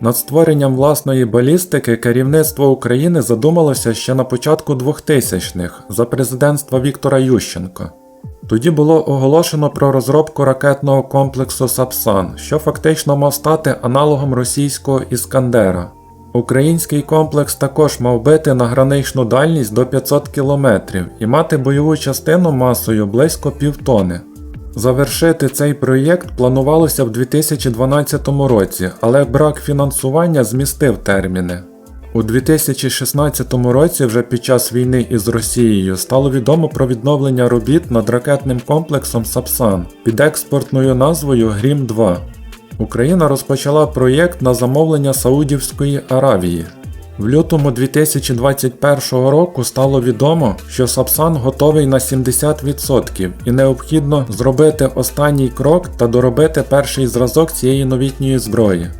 Над створенням власної балістики керівництво України задумалося ще на початку 2000-х за президентства Віктора Ющенка. Тоді було оголошено про розробку ракетного комплексу Сапсан, що фактично мав стати аналогом російського Іскандера. Український комплекс також мав бити на граничну дальність до 500 км і мати бойову частину масою близько півтони. Завершити цей проєкт планувалося в 2012 році, але брак фінансування змістив терміни. У 2016 році, вже під час війни із Росією, стало відомо про відновлення робіт над ракетним комплексом Сапсан під експортною назвою Грім 2. Україна розпочала проєкт на замовлення Саудівської Аравії. В лютому 2021 року стало відомо, що Сапсан готовий на 70% і необхідно зробити останній крок та доробити перший зразок цієї новітньої зброї.